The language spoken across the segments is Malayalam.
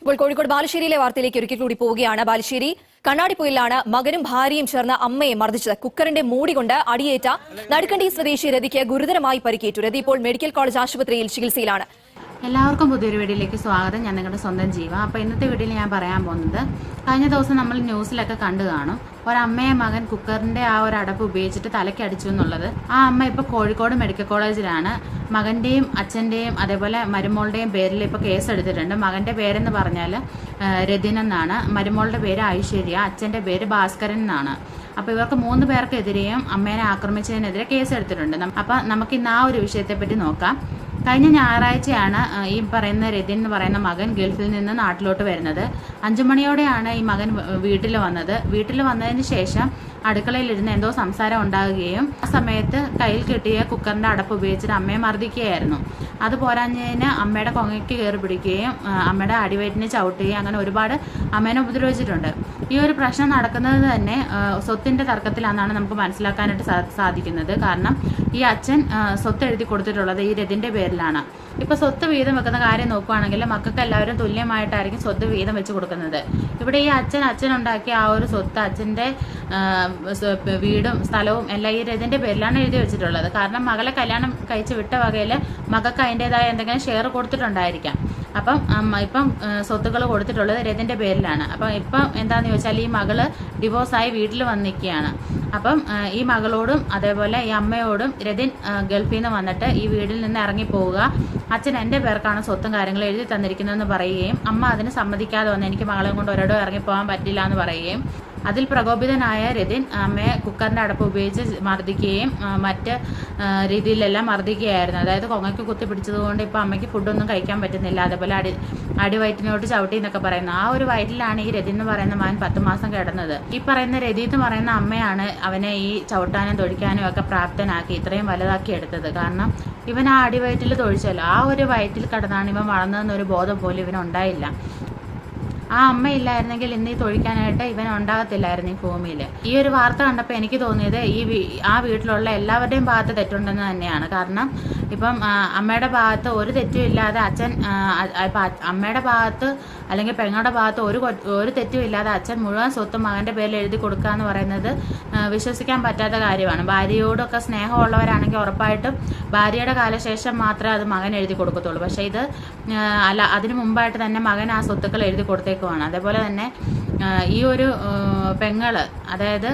ഇപ്പോൾ കോഴിക്കോട് ബാലുശ്ശേരിയിലെ വാർത്തയിലേക്ക് ഒരിക്കൽ കൂടി പോവുകയാണ്. ബാലുശ്ശേരി കണ്ണാടിപ്പുയിലാണ് മകനും ഭാര്യയും ചേർന്ന് അമ്മയെ മർദ്ദിച്ചത്. കുക്കറിന്റെ മൂടി കൊണ്ട് അടിയേറ്റ നടുക്കണ്ടി സ്വദേശി രതിക്ക് ഗുരുതരമായി പരിക്കേറ്റു. രതി ഇപ്പോൾ മെഡിക്കൽ കോളേജ് ആശുപത്രിയിൽ ചികിത്സയിലാണ്. എല്ലാവർക്കും പുതിയൊരു വീഡിയോയിലേക്ക് സ്വാഗതം. ഞാൻ നിങ്ങളുടെ സ്വന്തം ജീവ. അപ്പോൾ ഇന്നത്തെ വീഡിയോയിൽ ഞാൻ പറയാൻ പോകുന്നത് കഴിഞ്ഞ ദിവസം നമ്മൾ ന്യൂസിലൊക്കെ കണ്ടു കാണും. ഒരമ്മയെ മകൻ കുക്കറിന്റെ ആ ഒരു അടപ്പ് ഉപയോഗിച്ചിട്ട് തലയ്ക്ക് എന്നുള്ളത്. ആ അമ്മ ഇപ്പോൾ കോഴിക്കോട് മെഡിക്കൽ കോളേജിലാണ്. മകന്റെയും അച്ഛന്റെയും അതേപോലെ മരുമോളുടെയും പേരിൽ ഇപ്പോൾ കേസ് എടുത്തിട്ടുണ്ട് മകന്റെ പേരെന്ന് പറഞ്ഞാൽ രതിൻ എന്നാണ്. മരുമോളുടെ പേര് ഐശ്വര്യ അച്ഛന്റെ പേര് ഭാസ്കരൻ എന്നാണ്. അപ്പോൾ ഇവർക്ക് മൂന്ന് പേർക്കെതിരെയും അമ്മേനെ ആക്രമിച്ചതിനെതിരെ കേസ് എടുത്തിട്ടുണ്ട് അപ്പോൾ നമുക്ക് ഇന്ന് ആ ഒരു വിഷയത്തെപ്പറ്റി നോക്കാം. കഴിഞ്ഞ ഞായറാഴ്ചയാണ് ഈ പറയുന്ന രതിൻ എന്ന് പറയുന്ന മകൻ ഗൾഫിൽ നിന്ന് നാട്ടിലോട്ട് വരുന്നത്. അഞ്ചു മണിയോടെയാണ് ഈ മകൻ വീട്ടിൽ വന്നത്. വീട്ടിൽ വന്നതിന് ശേഷം അടുക്കളയിലിരുന്ന് എന്തോ സംസാരം ഉണ്ടാകുകയും ആ സമയത്ത് കയ്യിൽ കിട്ടിയ കുക്കറിന്റെ അടപ്പ് ഉപയോഗിച്ചിട്ട് അമ്മയെ മർദ്ദിക്കുകയായിരുന്നു. അത് പോരാഞ്ഞതിന് അമ്മയുടെ കൊങ്ങയ്ക്ക് കയറി പിടിക്കുകയും അമ്മയുടെ അടിവയറ്റിനെ ചവിട്ടുകയും അങ്ങനെ ഒരുപാട് അമ്മേനെ ഉപദ്രവിച്ചിട്ടുണ്ട്. ഈ ഒരു പ്രശ്നം നടക്കുന്നത് തന്നെ സ്വത്തിന്റെ തർക്കത്തിലാണെന്നാണ് നമുക്ക് മനസ്സിലാക്കാനായിട്ട് സാധിക്കുന്നത്. കാരണം ഈ അച്ഛൻ സ്വത്ത് എഴുതി കൊടുത്തിട്ടുള്ളത് ഈ രതിന്റെ പേരിലാണ്. ഇപ്പൊ സ്വത്ത് വീതം വെക്കുന്ന കാര്യം നോക്കുവാണെങ്കിൽ മക്കൾക്ക് എല്ലാവരും തുല്യമായിട്ടായിരിക്കും സ്വത്ത് വീതം വെച്ച് കൊടുക്കുന്നത്. ഇവിടെ ഈ അച്ഛൻ അച്ഛൻ ഉണ്ടാക്കിയ ആ ഒരു സ്വത്ത് അച്ഛന്റെ വീടും സ്ഥലവും എല്ലാം ഈ രതിന്റെ പേരിലാണ് എഴുതി വെച്ചിട്ടുള്ളത്. കാരണം മകളെ കല്യാണം കഴിച്ച് വിട്ട വകയിൽ മകൾക്ക് അതിന്റെതായ എന്തെങ്കിലും ഷെയർ കൊടുത്തിട്ടുണ്ടായിരിക്കാം. അപ്പം ഇപ്പം സ്വത്തുക്കൾ കൊടുത്തിട്ടുള്ളത് രതിന്റെ പേരിലാണ്. അപ്പം ഇപ്പം എന്താന്ന് ചോദിച്ചാൽ ഈ മകൾ ഡിവോഴ്സായി വീട്ടിൽ വന്നിരിക്കുകയാണ്. അപ്പം ഈ മകളോടും അതേപോലെ ഈ അമ്മയോടും രതിൻ ഗൾഫിൽ നിന്ന് വന്നിട്ട് ഈ വീട്ടിൽ നിന്ന് ഇറങ്ങി പോവുക. അച്ഛൻ എന്റെ പേർക്കാണ് സ്വത്തും കാര്യങ്ങളും എഴുതി തന്നിരിക്കുന്നതെന്ന് പറയുകയും അമ്മ അതിന് സമ്മതിക്കാതെ വന്ന് എനിക്ക് മകളെ കൊണ്ട് ഒരിടവും ഇറങ്ങി പോകാൻ പറ്റില്ല എന്ന് പറയുകയും അതിൽ പ്രകോപിതനായ രതിൻ അമ്മയെ കുക്കറിന്റെ അടപ്പ് ഉപയോഗിച്ച് മർദ്ദിക്കുകയും മറ്റ് രീതിയിലെല്ലാം മർദ്ദിക്കുകയായിരുന്നു. അതായത് കൊങ്ങയ്ക്ക് കുത്തി പിടിച്ചതുകൊണ്ട് ഇപ്പൊ അമ്മയ്ക്ക് ഫുഡൊന്നും കഴിക്കാൻ പറ്റുന്നില്ല. അതേപോലെ അടി അടിവയറ്റിനോട്ട് ചവിട്ടി എന്നൊക്കെ പറയുന്നു. ആ ഒരു വയറ്റിലാണ് ഈ രതി എന്ന് പറയുന്ന മകൻ പത്ത് മാസം കിടന്നത്. ഈ പറയുന്ന രതി എന്ന് പറയുന്ന അമ്മയാണ് അവനെ ഈ ചവിട്ടാനും തൊഴിക്കാനും ഒക്കെ പ്രാപ്തനാക്കി ഇത്രയും വലുതാക്കി എടുത്തത്. കാരണം ഇവൻ ആ അടിവയറ്റിൽ തൊഴിച്ചല്ലോ. ആ ഒരു വയറ്റിൽ കിടന്നാണ് ഇവൻ വളർന്നതെന്നൊരു ബോധം പോലും ഇവനുണ്ടായില്ല ആ അമ്മ ഇല്ലായിരുന്നെങ്കിൽ ഇന്ന് ഈ തൊഴിക്കാനായിട്ട് ഇവൻ ഉണ്ടാകത്തില്ലായിരുന്നു ഈ ഭൂമിയിൽ ഈ ഒരു വാർത്ത കണ്ടപ്പോൾ എനിക്ക് തോന്നിയത് ഈ ആ വീട്ടിലുള്ള എല്ലാവരുടെയും ഭാഗത്ത് തെറ്റുണ്ടെന്ന് തന്നെയാണ്. കാരണം ഇപ്പം അമ്മയുടെ ഭാഗത്ത് ഒരു തെറ്റും ഇല്ലാതെ അച്ഛൻ അമ്മയുടെ ഭാഗത്ത് അല്ലെങ്കിൽ പെങ്ങളുടെ ഭാഗത്ത് ഒരു ഒരു തെറ്റും ഇല്ലാതെ അച്ഛൻ മുഴുവൻ സ്വത്തും മകന്റെ പേരിൽ എഴുതി കൊടുക്കുക എന്ന് പറയുന്നത് വിശ്വസിക്കാൻ പറ്റാത്ത കാര്യമാണ്. ഭാര്യയോടൊക്കെ സ്നേഹമുള്ളവരാണെങ്കിൽ ഉറപ്പായിട്ടും ഭാര്യയുടെ കാലശേഷം മാത്രമേ അത് മകൻ എഴുതി കൊടുക്കത്തുള്ളൂ. പക്ഷേ ഇത് അല്ല അതിനു മുമ്പായിട്ട് തന്നെ മകൻ ആ സ്വത്തുക്കൾ എഴുതി കൊടുത്തേക്കുവാണ്. അതേപോലെ തന്നെ ഈ ഒരു പെങ്ങൾ അതായത്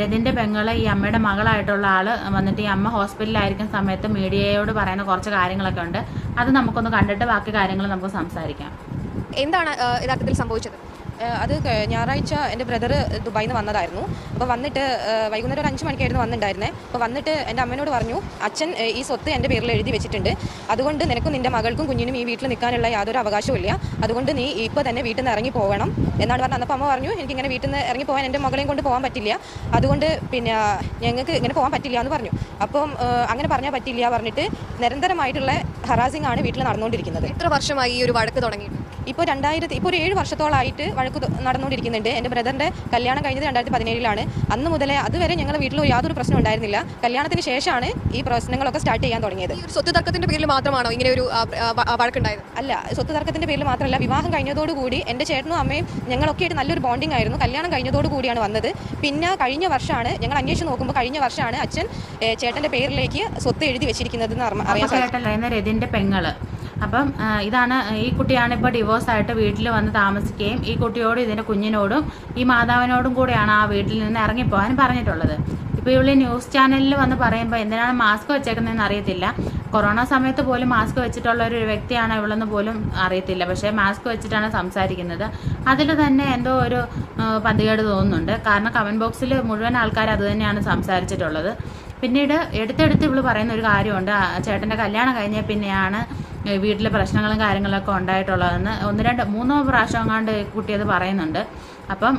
രതിന്റെ പെങ്ങൾ ഈ അമ്മയുടെ മകളായിട്ടുള്ള ആൾ വന്നിട്ട് ഈ അമ്മ ഹോസ്പിറ്റലിലായിരിക്കുന്ന സമയത്ത് മീഡിയയോട് പറയുന്ന കുറച്ച് കാര്യങ്ങളൊക്കെ ഉണ്ട്. അത് നമുക്കൊന്ന് കണ്ടിട്ട് ബാക്കി കാര്യങ്ങൾ നമുക്ക് സംസാരിക്കാം. എന്താണ് യഥാർത്ഥത്തിൽ സംഭവിച്ചത്? അത് ഞായറാഴ്ച എന്റെ ബ്രദർ ദുബായിൽ നിന്ന് വന്നതായിരുന്നു. അപ്പോൾ വന്നിട്ട് വൈകുന്നേരം ഒരു അഞ്ച് മണിക്കായിരുന്നു വന്നിട്ടുണ്ടായിരുന്നത് അപ്പോൾ വന്നിട്ട് എന്റെ അമ്മനോട് പറഞ്ഞു അച്ഛൻ ഈ സ്വത്ത് എന്റെ പേരിൽ എഴുതി വെച്ചിട്ടുണ്ട്. അതുകൊണ്ട് നിനക്കും നിന്റെ മകൾക്കും കുഞ്ഞിനും ഈ വീട്ടിൽ നിൽക്കാനുള്ള യാതൊരു അവകാശവും ഇല്ല. അതുകൊണ്ട് നീ ഇപ്പോൾ തന്നെ വീട്ടിൽ നിന്ന് ഇറങ്ങി പോകണം എന്നാണ് പറഞ്ഞത്. അന്നപ്പോൾ അമ്മ പറഞ്ഞു എനിക്കിങ്ങനെ വീട്ടിൽ നിന്ന് ഇറങ്ങി പോകാൻ എന്റെ മകളെയും കൊണ്ട് പോകാൻ പറ്റില്ല. അതുകൊണ്ട് പിന്നെ ഞങ്ങൾക്ക് ഇങ്ങനെ പോകാൻ പറ്റില്ല എന്ന് പറഞ്ഞു. അപ്പം അങ്ങനെ പറഞ്ഞാൽ പറ്റില്ല പറഞ്ഞിട്ട് നിരന്തരമായിട്ടുള്ള ഹറാസിംഗ് ആണ് വീട്ടിൽ നടന്നുകൊണ്ടിരിക്കുന്നത്. എത്ര വർഷമായി ഈ ഒരു വഴക്ക് തുടങ്ങിയിട്ട്? ഇപ്പോൾ രണ്ടായിരത്തി ഇപ്പോൾ ഒരു ഏഴ് വർഷത്തോളമായിട്ട് വഴക്ക് നടന്നുകൊണ്ടിരിക്കുന്നുണ്ട്. എന്റെ ബ്രദറിന്റെ കല്യാണം കഴിഞ്ഞത് രണ്ടായിരത്തി പതിനേഴിലാണ് അന്ന് മുതലേ അതുവരെ ഞങ്ങളുടെ വീട്ടിൽ യാതൊരു പ്രശ്നം ഉണ്ടായിരുന്നില്ല. കല്യാണത്തിന് ശേഷമാണ് ഈ പ്രശ്നങ്ങളൊക്കെ സ്റ്റാർട്ട് ചെയ്യാൻ തുടങ്ങിയത്. സ്വത്ത് തർക്കത്തിന്റെ പേരിൽ മാത്രമാണോ ഇങ്ങനെ ഒരു വഴക്കുണ്ടായത്? അല്ല സ്വത്ത് തർക്കത്തിന്റെ പേരിൽ മാത്രമല്ല വിവാഹം കഴിഞ്ഞതോടുകൂടി എന്റെ ചേട്ടനും അമ്മയും ഞങ്ങളൊക്കെ ആയിട്ട് നല്ലൊരു ബോണ്ടിങ് ആയിരുന്നു. കല്യാണം കഴിഞ്ഞതോടുകൂടിയാണ് വന്നത്. പിന്നെ കഴിഞ്ഞ വർഷമാണ് ഞങ്ങൾ അന്വേഷിച്ച് നോക്കുമ്പോൾ കഴിഞ്ഞ വർഷമാണ് അച്ഛൻ ചേട്ടന്റെ പേരിലേക്ക് സ്വത്ത് എഴുതി വെച്ചിരിക്കുന്നതെന്ന് അറിയാൻ ഇന്ന് പെങ്ങൾ. അപ്പം ഇതാണ് ഈ കുട്ടിയാണ് ഇപ്പോൾ ഡിവോഴ്സ് ആയിട്ട് വീട്ടിൽ വന്ന് താമസിക്കുകയും ഈ കുട്ടിയോടും ഇതിന്റെ കുഞ്ഞിനോടും ഈ മാതാവിനോടും കൂടെയാണ് ആ വീട്ടിൽ നിന്ന് ഇറങ്ങിപ്പോകാൻ പറഞ്ഞിട്ടുള്ളത്. ഇപ്പോൾ ഇവിടെ ന്യൂസ് ചാനലിൽ വന്ന് പറയുമ്പോൾ എന്തിനാണ് മാസ്ക് വെച്ചേക്കുന്നതെന്ന് അറിയത്തില്ല. കൊറോണ സമയത്ത് പോലും മാസ്ക് വെച്ചിട്ടുള്ള ഒരു വ്യക്തിയാണ് ഇവളെന്ന് പോലും അറിയത്തില്ല. പക്ഷേ മാസ്ക് വെച്ചിട്ടാണ് സംസാരിക്കുന്നത്. അതിൽ തന്നെ എന്തോ ഒരു പന്തികേട് തോന്നുന്നുണ്ട്. കാരണം കമന്റ് ബോക്സിൽ മുഴുവൻ ആൾക്കാർ അത് തന്നെയാണ് സംസാരിച്ചിട്ടുള്ളത്. പിന്നീട് എടുത്തെടുത്ത് ഇവൾ പറയുന്ന ഒരു കാര്യമുണ്ട്. ചേട്ടന്റെ കല്യാണം കഴിഞ്ഞ പിന്നെയാണ് വീട്ടിലെ പ്രശ്നങ്ങളും കാര്യങ്ങളൊക്കെ ഉണ്ടായിട്ടുള്ളതെന്ന് ഒന്ന് രണ്ട് മൂന്നോ പ്രാവശ്യം എങ്ങാണ്ട് കുട്ടിയത് പറയുന്നുണ്ട്. അപ്പം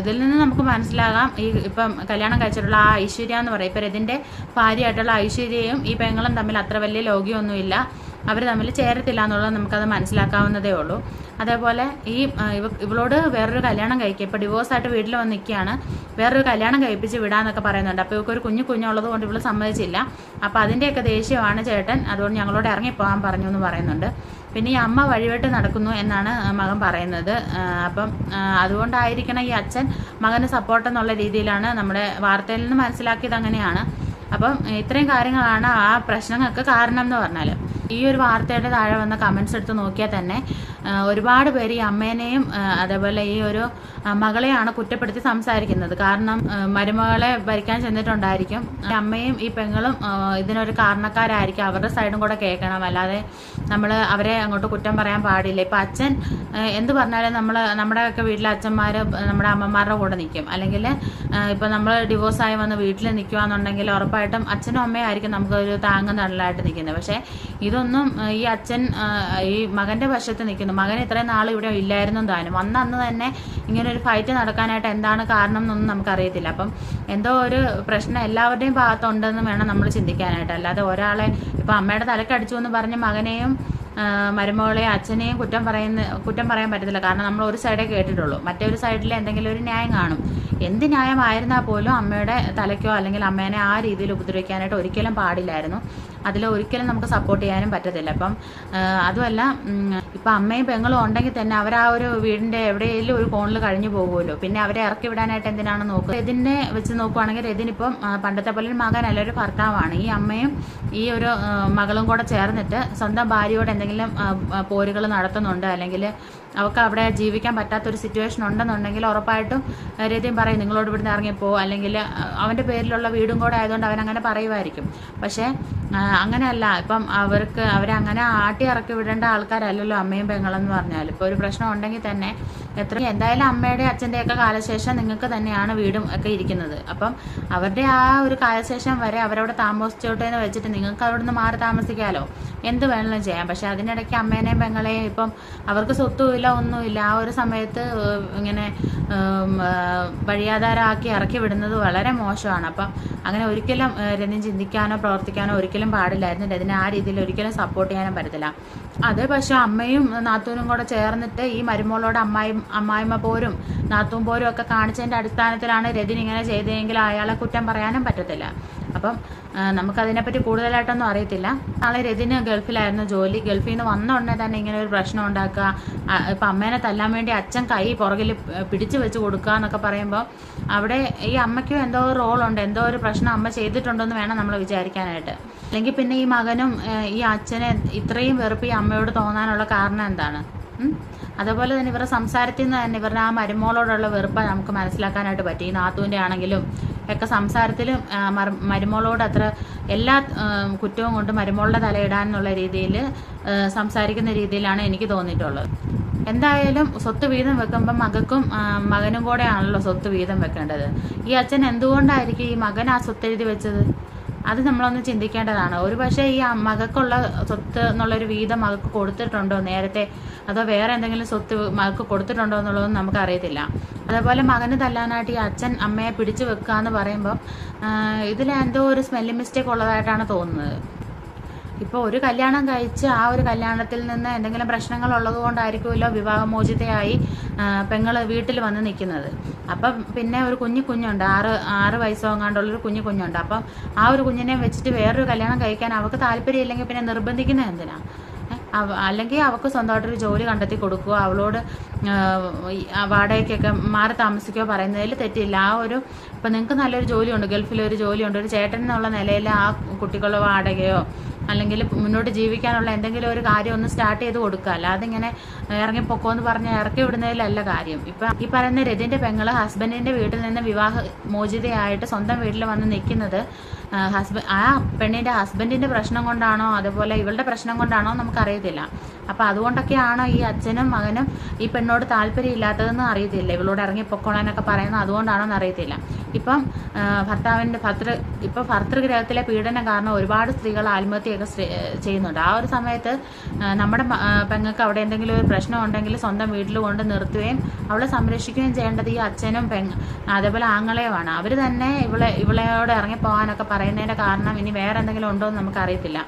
ഇതിൽ നിന്ന് നമുക്ക് മനസ്സിലാകാം. ഈ ഇപ്പം കല്യാണം കഴിച്ചിട്ടുള്ള ആ ഐശ്വര്യ എന്ന് പറയും. ഇപ്പം ഇതിന്റെ ഭാര്യയായിട്ടുള്ള ഐശ്വര്യയും ഈ പെങ്ങളും തമ്മിൽ അത്ര വലിയ ലോകിയൊന്നുമില്ല. അവർ തമ്മിൽ ചേരത്തില്ല എന്നുള്ളത് നമുക്കത് മനസ്സിലാക്കാവുന്നതേ ഉള്ളൂ. അതേപോലെ ഈ ഇവ- ഇവളോട് വേറൊരു കല്യാണം കഴിക്കുക. ഇപ്പോൾ ഡിവോഴ്സായിട്ട് വീട്ടിൽ വന്ന് നിൽക്കുകയാണ്. വേറൊരു കല്യാണം കഴിപ്പിച്ച് വിടാന്നൊക്കെ പറയുന്നുണ്ട്. അപ്പോൾ ഇവർക്ക് ഒരു കുഞ്ഞു കുഞ്ഞുള്ളത് കൊണ്ട് ഇവൾ സമ്മതിച്ചില്ല. അപ്പോൾ അതിന്റെയൊക്കെ ദേഷ്യമാണ് ചേട്ടൻ. അതുകൊണ്ട് ഞങ്ങളോട് ഇറങ്ങിപ്പോകാൻ പറഞ്ഞു എന്ന് പറയുന്നുണ്ട്. പിന്നെ ഈ അമ്മ വഴിവെട്ട് നടക്കുന്നു എന്നാണ് മകൻ പറയുന്നത്. അപ്പം അതുകൊണ്ടായിരിക്കണം ഈ അച്ഛൻ മകന് സപ്പോർട്ട് എന്നുള്ള രീതിയിലാണ് നമ്മുടെ വാർത്തയിൽ നിന്ന് മനസ്സിലാക്കിയത് അങ്ങനെയാണ്. അപ്പം ഇത്രയും കാര്യങ്ങളാണ് ആ പ്രശ്നങ്ങൾക്ക് കാരണം എന്ന് പറഞ്ഞാൽ ഈ ഒരു വാർത്തയുടെ താഴെ വന്ന കമൻസ് എടുത്ത് നോക്കിയാൽ തന്നെ ഒരുപാട് പേര് ഈ അമ്മേനെയും അതേപോലെ ഈ ഒരു മകളെയാണ് കുറ്റപ്പെടുത്തി സംസാരിക്കുന്നത്. കാരണം മരുമകളെ ഭരിക്കാൻ ചെന്നിട്ടുണ്ടായിരിക്കും. അമ്മയും ഈ പെങ്ങളും ഇതിനൊരു കാരണക്കാരായിരിക്കും. അവരുടെ സൈഡും കൂടെ കേൾക്കണം. അല്ലാതെ നമ്മൾ അവരെ അങ്ങോട്ട് കുറ്റം പറയാൻ പാടില്ല. ഇപ്പം അച്ഛൻ എന്ത് പറഞ്ഞാലും നമ്മൾ നമ്മുടെയൊക്കെ വീട്ടിലെ അച്ഛന്മാർ നമ്മുടെ അമ്മമാരുടെ കൂടെ നിൽക്കും അല്ലെങ്കിൽ ഇപ്പം നമ്മൾ ഡിവോഴ്സായി വന്ന് വീട്ടിൽ നിൽക്കുകയാണെന്നുണ്ടെങ്കിൽ ഉറപ്പായിട്ടും അച്ഛനും അമ്മയും ആയിരിക്കും നമുക്കൊരു താങ്ങും തണലായിട്ട് നിൽക്കുന്നത്. പക്ഷേ ഇതൊന്നും ഈ അച്ഛൻ ഈ മകന്റെ വശത്ത് നിൽക്കുന്നു. മകൻ ഇത്രയും നാൾ ഇവിടെ ഇല്ലായിരുന്നു താനും. വന്ന അന്ന് തന്നെ ഇങ്ങനെ ഒരു ഫൈറ്റ് നടക്കാനായിട്ട് എന്താണ് കാരണം എന്നൊന്നും നമുക്കറിയത്തില്ല. അപ്പം എന്തോ ഒരു പ്രശ്നം എല്ലാവരുടെയും ഭാഗത്തുണ്ടെന്ന് വേണം നമ്മൾ ചിന്തിക്കാനായിട്ട്. അല്ലാതെ ഒരാളെ ഇപ്പം അമ്മയുടെ തലക്കടിച്ചു എന്ന് പറഞ്ഞ് മകനെയും മരുമകളെ അച്ഛനെയും കുറ്റം പറയുന്ന കുറ്റം പറയാൻ പറ്റത്തില്ല. കാരണം നമ്മൾ ഒരു സൈഡേ കേട്ടിട്ടുള്ളൂ. മറ്റൊരു സൈഡിൽ എന്തെങ്കിലും ഒരു ന്യായം കാണും. എന്ത് ന്യായമായിരുന്നാൽ പോലും അമ്മയുടെ തലയ്ക്കോ അല്ലെങ്കിൽ അമ്മേനെ ആ രീതിയിൽ ഉപദ്രവിക്കാനായിട്ട് ഒരിക്കലും പാടില്ലായിരുന്നു. അതിൽ ഒരിക്കലും നമുക്ക് സപ്പോർട്ട് ചെയ്യാനും പറ്റത്തില്ല. അപ്പം അതുമല്ല ഇപ്പം അമ്മയും പെങ്ങളും ഉണ്ടെങ്കിൽ തന്നെ അവർ ആ ഒരു വീടിന്റെ എവിടെയെങ്കിലും ഒരു കോണിൽ കഴിഞ്ഞു പോകുമല്ലോ. പിന്നെ അവരെ ഇറക്കി വിടാനായിട്ട് എന്തിനാണ് നോക്കുക? രതിനെ വെച്ച് നോക്കുവാണെങ്കിൽ ആ, പണ്ടത്തെ പോലെ ഒരു മകനല്ല ഒരു ഭർത്താവാണ്. ഈ അമ്മയും ഈ ഒരു മകളും കൂടെ ചേർന്നിട്ട് സ്വന്തം ഭാര്യയോട് എന്തെങ്കിലും പോരുകൾ നടത്തുന്നുണ്ട് അല്ലെങ്കിൽ അവർക്ക് അവിടെ ജീവിക്കാൻ പറ്റാത്തൊരു സിറ്റുവേഷൻ ഉണ്ടെന്നുണ്ടെങ്കിൽ ഉറപ്പായിട്ടും രീതിയും പറയും നിങ്ങളോട് ഇവിടുന്ന് ഇറങ്ങിപ്പോ അല്ലെങ്കിൽ അവന്റെ പേരിലുള്ള വീടും കൂടെ ആയതുകൊണ്ട് അവൻ അങ്ങനെ പറയുമായിരിക്കും. പക്ഷേ അങ്ങനെയല്ല. ഇപ്പം അവർക്ക് അവരെ അങ്ങനെ ആട്ടി ഇറക്കി വിടേണ്ട ആൾക്കാരല്ലല്ലോ അമ്മയും പെങ്ങളെന്ന് പറഞ്ഞാൽ. ഇപ്പോൾ ഒരു പ്രശ്നം ഉണ്ടെങ്കിൽ തന്നെ എത്ര എന്തായാലും അമ്മയുടെ അച്ഛന്റെയൊക്കെ കാലശേഷം നിങ്ങൾക്ക് തന്നെയാണ് വീടും ഒക്കെ ഇരിക്കുന്നത്. അപ്പം അവരുടെ ആ ഒരു കാലശേഷം വരെ അവരവിടെ താമസിച്ചോട്ടെ എന്ന് വെച്ചിട്ട് നിങ്ങൾക്ക് അവിടെ നിന്ന് മാറി താമസിക്കാമല്ലോ എന്ത് വേണമെങ്കിലും ചെയ്യാം. പക്ഷെ അതിനിടയ്ക്ക് അമ്മേനെയും പെങ്ങളെയും ഇപ്പം അവർക്ക് സ്വത്തുമില്ല ഒന്നുമില്ല. ആ ഒരു സമയത്ത് ഇങ്ങനെ വഴിയാധാരമാക്കി ഇറക്കി വിടുന്നത് വളരെ മോശമാണ്. അപ്പം അങ്ങനെ ഒരിക്കലും രഞ്ജിൻ ചിന്തിക്കാനോ പ്രവർത്തിക്കാനോ ഒരിക്കലും പാടില്ലായിരുന്നു. രതിനെ ആ രീതിയിൽ ഒരിക്കലും സപ്പോർട്ട് ചെയ്യാനും പറ്റത്തില്ല. അതേ പക്ഷെ അമ്മയും നാത്തൂനും കൂടെ ചേർന്നിട്ട് ഈ മരുമോളോട് അമ്മായി അമ്മായിമ്മ പോരും നാത്തും പോരും ഒക്കെ കാണിച്ചതിന്റെ അടിസ്ഥാനത്തിലാണ് രതിൻ ഇങ്ങനെ ചെയ്തതെങ്കിൽ അയാളെ കുറ്റം പറയാനും പറ്റത്തില്ല. അപ്പം നമുക്കതിനെപ്പറ്റി കൂടുതലായിട്ടൊന്നും അറിയത്തില്ല. നാളെ രതിന് ഗൾഫിലായിരുന്നു ജോലി. ഗൾഫിൽ നിന്ന് വന്ന ഉടനെ തന്നെ ഇങ്ങനെ ഒരു പ്രശ്നം ഉണ്ടാക്കുക. ഇപ്പം അമ്മേനെ തല്ലാൻ വേണ്ടി അച്ഛൻ കൈ പുറകിൽ പിടിച്ചു വെച്ച് കൊടുക്കുക എന്നൊക്കെ പറയുമ്പോൾ അവിടെ ഈ അമ്മയ്ക്കും എന്തോ ഒരു റോളുണ്ട്. എന്തോ ഒരു പ്രശ്നം അമ്മ ചെയ്തിട്ടുണ്ടെന്ന് വേണം നമ്മൾ വിചാരിക്കാനായിട്ട്. അല്ലെങ്കിൽ പിന്നെ ഈ മകനും ഈ അച്ഛനെ ഇത്രയും വെറുപ്പ് ഈ അമ്മയോട് തോന്നാനുള്ള കാരണം എന്താണ്? അതുപോലെ തന്നെ ഇവരുടെ സംസാരത്തിൽ നിന്ന് തന്നെ ഇവരുടെ ആ മരുമോളോടുള്ള വെറുപ്പ് നമുക്ക് മനസ്സിലാക്കാനായിട്ട് പറ്റി. ഈ നാത്തൂന്റെ ആണെങ്കിലും ഒക്കെ സംസാരത്തിലും മരുമോളോട് അത്ര എല്ലാ കുറ്റവും കൊണ്ട് മരുമോളുടെ തലയിടാനുള്ള രീതിയിൽ സംസാരിക്കുന്ന രീതിയിലാണ് എനിക്ക് തോന്നിയിട്ടുള്ളത്. എന്തായാലും സ്വത്ത് വീതം വെക്കുമ്പോൾ മകക്കും മകനും കൂടെ ആണല്ലോ സ്വത്ത് വീതം വെക്കേണ്ടത്. ഈ അച്ഛൻ എന്തുകൊണ്ടായിരിക്കും ഈ മകൻ ആ സ്വത്ത് എഴുതി വെച്ചത്? അത് നമ്മളൊന്ന് ചിന്തിക്കേണ്ടതാണ്. ഒരു പക്ഷേ ഈ മകക്കുള്ള സ്വത്ത് എന്നുള്ളൊരു വീതം മകക്ക് കൊടുത്തിട്ടുണ്ടോ നേരത്തെ? അതോ വേറെ എന്തെങ്കിലും സ്വത്ത് മകക്ക് കൊടുത്തിട്ടുണ്ടോ എന്നുള്ളതൊന്നും നമുക്കറിയത്തില്ല. അതേപോലെ മകന് തല്ലാനായിട്ട് ഈ അച്ഛൻ അമ്മയെ പിടിച്ചു വെക്കുക എന്ന് പറയുമ്പോൾ ഇതിലെന്തോ ഒരു സ്മെല്ലിംഗ് മിസ്റ്റേക്ക് ഉള്ളതായിട്ടാണ് തോന്നുന്നത്. ഇപ്പോൾ ഒരു കല്യാണം കഴിച്ച് ആ ഒരു കല്യാണത്തിൽ നിന്ന് എന്തെങ്കിലും പ്രശ്നങ്ങൾ ഉള്ളത് കൊണ്ടായിരിക്കുമല്ലോ വിവാഹമോചിതയായി പെങ്ങൾ വീട്ടിൽ വന്ന് നിൽക്കുന്നത്. അപ്പം പിന്നെ ഒരു കുഞ്ഞു കുഞ്ഞുണ്ട് ആറ് ആറ് വയസ്സോ എങ്ങാണ്ടുള്ളൊരു കുഞ്ഞു കുഞ്ഞുണ്ട്. അപ്പം ആ ഒരു കുഞ്ഞിനെ വെച്ചിട്ട് വേറൊരു കല്യാണം കഴിക്കാൻ അവൾക്ക് താല്പര്യമില്ലെങ്കിൽ പിന്നെ നിർബന്ധിക്കുന്നത് എന്തിനാ? അല്ലെങ്കിൽ അവ- അല്ലെങ്കിൽ അവൾക്ക് സ്വന്തമായിട്ടൊരു ജോലി കണ്ടെത്തി കൊടുക്കുക അവളോട് വാടകയ്ക്കൊക്കെ മാറി താമസിക്കുകയോ പറയുന്നതിൽ തെറ്റില്ല. ആ ഒരു ഇപ്പം നിങ്ങൾക്ക് നല്ലൊരു ജോലിയുണ്ട് ഗൾഫിലൊരു ജോലിയുണ്ട് ഒരു ചേട്ടൻ എന്നുള്ള നിലയിൽ ആ കുട്ടികളുടെ വാടകയോ അല്ലെങ്കിൽ മുന്നോട്ട് ജീവിക്കാനുള്ള എന്തെങ്കിലും ഒരു കാര്യം ഒന്ന് സ്റ്റാർട്ട് ചെയ്ത് കൊടുക്കുക. അല്ലാതെ ഇങ്ങനെ ഇറങ്ങിപ്പോക്കോ എന്ന് പറഞ്ഞ് ഇറക്കി വിടുന്നതിലല്ല കാര്യം. ഇപ്പം ഈ പറയുന്ന രതിന്റെ പെങ്ങൾ ഹസ്ബൻഡിന്റെ വീട്ടിൽ നിന്ന് വിവാഹ മോചിതയായിട്ട് സ്വന്തം വീട്ടിൽ വന്ന് നിൽക്കുന്നത് ഹസ്ബൻഡ് ആ പെണ്ണിന്റെ ഹസ്ബൻഡിന്റെ പ്രശ്നം കൊണ്ടാണോ അതുപോലെ ഇവളുടെ പ്രശ്നം കൊണ്ടാണോ നമുക്കറിയത്തില്ല. അപ്പം അതുകൊണ്ടൊക്കെയാണോ ഈ അച്ഛനും മകനും ഈ പെണ്ണോട് താല്പര്യം ഇല്ലാത്തതെന്ന് അറിയത്തില്ല. ഇവളോട് ഇറങ്ങി പൊക്കോളാനൊക്കെ പറയുന്നത് അതുകൊണ്ടാണോ എന്ന് അറിയത്തില്ല. ഇപ്പം ഭർത്താവിന്റെ ഭർത്തൃ ഇപ്പം ഭർത്തൃഗ്രഹത്തിലെ പീഡനം കാരണം ഒരുപാട് സ്ത്രീകൾ ആത്മഹത്യയൊക്കെ ചെയ്യുന്നുണ്ട്. ആ ഒരു സമയത്ത് നമ്മുടെ പെങ്ങൾക്ക് അവിടെ എന്തെങ്കിലും ഒരു പ്രശ്നം ഉണ്ടെങ്കിൽ സ്വന്തം വീട്ടിൽ കൊണ്ട് നിർത്തുകയും അവളെ സംരക്ഷിക്കുകയും ചെയ്യേണ്ടത് ഈ അച്ഛനും പെങ് അതേപോലെ ആങ്ങളെയുമാണ്. അവർ തന്നെ ഇവളെ ഇവളെയോട് ഇറങ്ങിപ്പോകാനൊക്കെ പറയുന്നതിന്റെ കാരണം ഇനി വേറെ എന്തെങ്കിലും ഉണ്ടോ എന്ന് നമുക്കറിയത്തില്ല.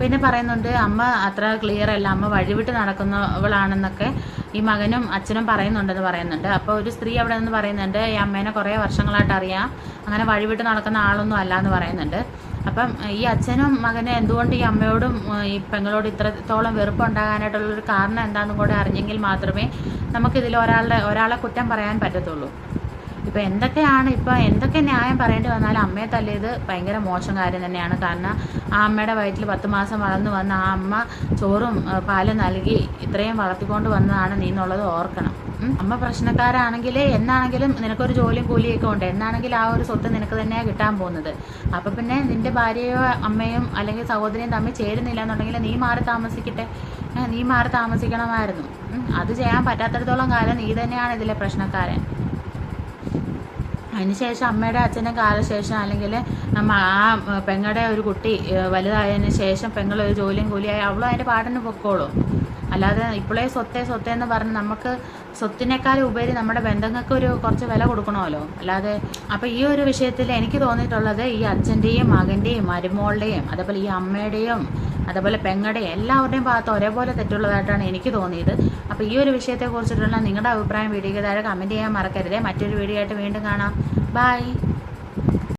പിന്നെ പറയുന്നുണ്ട് അമ്മ അത്ര ക്ലിയർ അല്ല. അമ്മ വഴിവിട്ട് നടക്കുന്നവളാണെന്നൊക്കെ ഈ മകനും അച്ഛനും പറയുന്നുണ്ടെന്ന് പറയുന്നുണ്ട്. അപ്പോൾ ഒരു സ്ത്രീ അവിടെ നിന്ന് പറയുന്നുണ്ട് ഈ അമ്മേനെ കുറേ വർഷങ്ങളായിട്ട് അറിയാം. അങ്ങനെ വഴിവിട്ട് നടക്കുന്ന ആളൊന്നും അല്ല എന്ന് പറയുന്നുണ്ട്. അപ്പം ഈ അച്ഛനും മകനും എന്തുകൊണ്ട് ഈ അമ്മയോടും ഈ പെങ്ങളോട് ഇത്രത്തോളം വെറുപ്പുണ്ടാകാനായിട്ടുള്ളൊരു കാരണം എന്താണെന്നും കൂടെ അറിഞ്ഞെങ്കിൽ മാത്രമേ നമുക്കിതിൽ ഒരാളുടെ ഒരാളെ കുറ്റം പറയാൻ പറ്റത്തുള്ളൂ. ഇപ്പം എന്തൊക്കെയാണ് ഇപ്പോൾ എന്തൊക്കെ ന്യായം പറയേണ്ടി വന്നാലും അമ്മയെ തല്ലിയത് ഭയങ്കര മോശം കാര്യം തന്നെയാണ്. കാരണം ആ അമ്മയുടെ വയറ്റിൽ പത്ത് മാസം വളർന്നു വന്ന ആ അമ്മ ചോറും പാലും നൽകി ഇത്രയും വളർത്തിക്കൊണ്ട് വന്നതാണ് നീ എന്നുള്ളത് ഓർക്കണം. അമ്മ പ്രശ്നക്കാരാണെങ്കിൽ എന്നാണെങ്കിലും നിനക്കൊരു ജോലിയും കൂലിയൊക്കെ ഉണ്ട്. എന്നാണെങ്കിൽ ആ ഒരു സ്വത്ത് നിനക്ക് തന്നെയാണ് കിട്ടാൻ പോകുന്നത്. അപ്പം പിന്നെ നിന്റെ ഭാര്യയോ അമ്മയും അല്ലെങ്കിൽ സഹോദരിയും തമ്മിൽ ചേരുന്നില്ല എന്നുണ്ടെങ്കിൽ നീ മാറി താമസിക്കട്ടെ. നീ മാറി താമസിക്കണമായിരുന്നു. അത് ചെയ്യാൻ പറ്റാത്തിടത്തോളം കാലം നീ തന്നെയാണ് ഇതിലെ പ്രശ്നക്കാരൻ. അതിനുശേഷം അമ്മയുടെ അച്ഛന്റെ കാലശേഷം അല്ലെങ്കിൽ നമ്മ ആ പെങ്ങളുടെ ഒരു കുട്ടി വലുതായതിന് ശേഷം പെങ്ങൾ ഒരു ജോലിയും കൂലിയായി അവളും അതിന്റെ പാട്ടിന് പൊക്കോളും. അല്ലാതെ ഇപ്പോഴേ സ്വത്തേ സ്വത്തേ എന്ന് പറഞ്ഞ് നമുക്ക് സ്വത്തിനേക്കാൾ ഉപരി നമ്മുടെ ബന്ധങ്ങൾക്ക് ഒരു കുറച്ച് വില കൊടുക്കണമല്ലോ. അല്ലാതെ അപ്പോൾ ഈ ഒരു വിഷയത്തിൽ എനിക്ക് തോന്നിയിട്ടുള്ളത് ഈ അച്ഛന്റെയും മകന്റെയും മരുമോളുടെയും അതേപോലെ ഈ അമ്മയുടെയും അതേപോലെ പെങ്ങടെ എല്ലാവരുടെയും ഭാഗത്ത് ഒരേപോലെ തെറ്റുള്ളതായിട്ടാണ് എനിക്ക് തോന്നിയത്. അപ്പോൾ ഈ ഒരു വിഷയത്തെക്കുറിച്ചിട്ടുള്ള നിങ്ങളുടെ അഭിപ്രായം വീഡിയോയ്ക്ക് താഴെ കമന്റ് ചെയ്യാൻ മറക്കരുത്. മറ്റൊരു വീഡിയോ ആയിട്ട് വീണ്ടും കാണാം. ബൈ